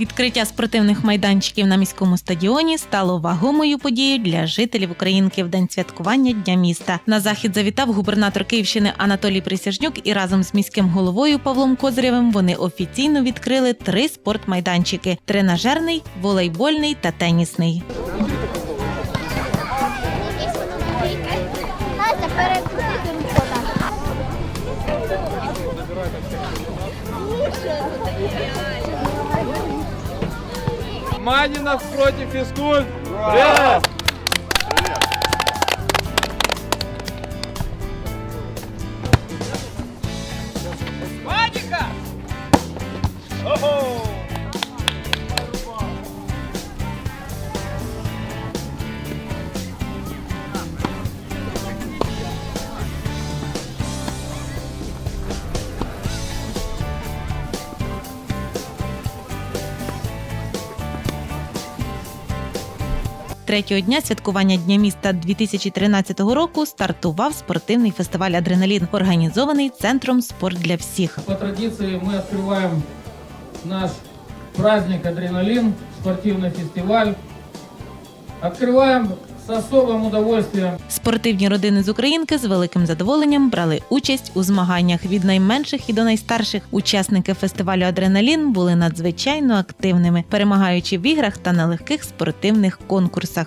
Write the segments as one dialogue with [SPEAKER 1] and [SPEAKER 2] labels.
[SPEAKER 1] Відкриття спортивних майданчиків на міському стадіоні стало вагомою подією для жителів Українки в день святкування Дня міста. На захід завітав губернатор Київщини Анатолій Присяжнюк і разом з міським головою Павлом Козирєвим вони офіційно відкрили три спортмайданчики: тренажерний, волейбольний та тенісний.
[SPEAKER 2] Настя, перекрути руку так.
[SPEAKER 3] Манинов
[SPEAKER 1] Третього дня святкування Дня міста 2013 року стартував спортивний фестиваль Адреналін, організований центром Спорт для всіх.
[SPEAKER 4] По традиции мы открываем наш праздник «Адреналин», спортивный фестиваль. Открываем с особим удовольствием.
[SPEAKER 1] Спортивні родини з Українки з великим задоволенням брали участь у змаганнях. Від найменших і до найстарших учасники фестивалю Адреналін були надзвичайно активними, перемагаючи в іграх та на легких спортивних конкурсах.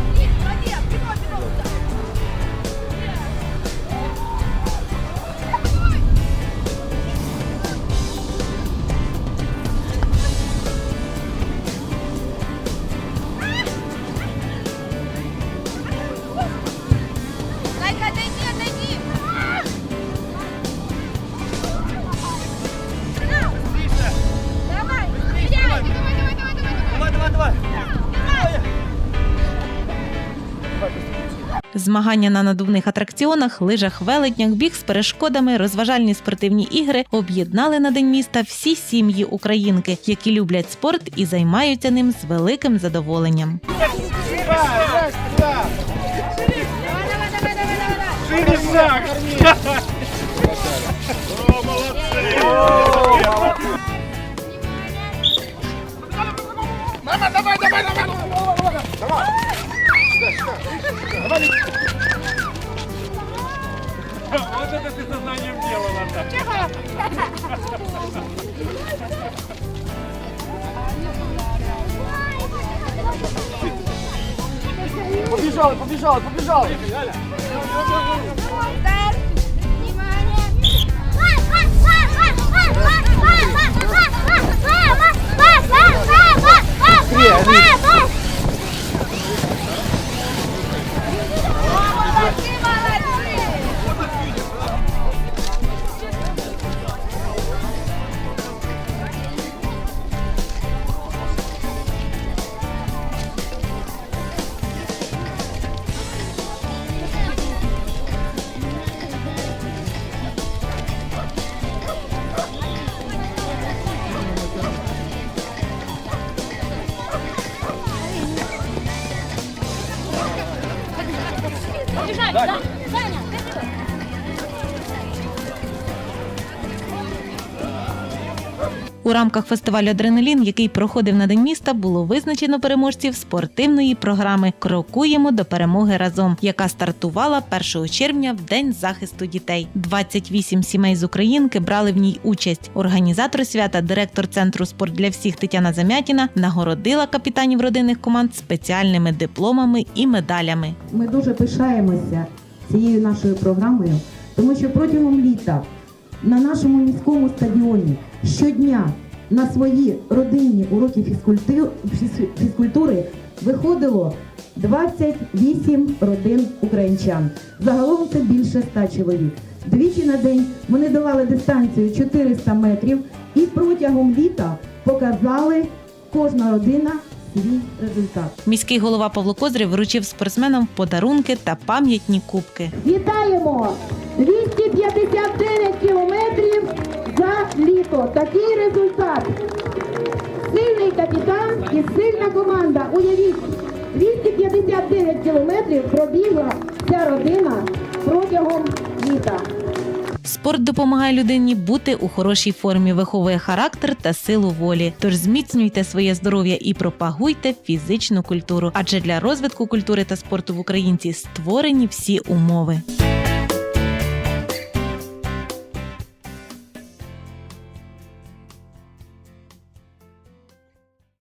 [SPEAKER 1] Змагання на надувних атракціонах, лижах, велетнях, біг з перешкодами, розважальні спортивні ігри об'єднали на день міста всі сім'ї українки, які люблять спорт і займаються ним з великим задоволенням.
[SPEAKER 3] Шире шаг! О, молодцы! Вот это ты сознанием дела 这
[SPEAKER 5] 上雨了
[SPEAKER 1] У рамках фестивалю Адреналін, який проходив на день міста, було визначено переможців спортивної програми Крокуємо до перемоги разом, яка стартувала 1 червня в день захисту дітей. 28 сімей з Українки брали в ній участь. Організатор свята, директор центру спорт для всіх Тетяна Замятіна, нагородила капітанів родинних команд спеціальними дипломами і медалями.
[SPEAKER 6] Ми дуже пишаємося цією нашою програмою, тому що протягом літа на нашому міському стадіоні щодня на свої родинні уроки фізкультури виходило 28 родин українчан. Загалом це більше 100 чоловік. Двічі на день вони давали дистанцію 400 метрів і протягом літа показали кожна родина свій результат.
[SPEAKER 1] Міський голова Павло Козрів вручив спортсменам подарунки та пам'ятні кубки.
[SPEAKER 5] Вітаємо! 259 кілометрів за літо. Такий результат. Сильний капітан і сильна команда. Уявіть, 259 кілометрів пробігла ця родина протягом літа.
[SPEAKER 1] Спорт допомагає людині бути у хорошій формі, виховує характер та силу волі. Тож зміцнюйте своє здоров'я і пропагуйте фізичну культуру. Адже для розвитку культури та спорту в Українці створені всі умови.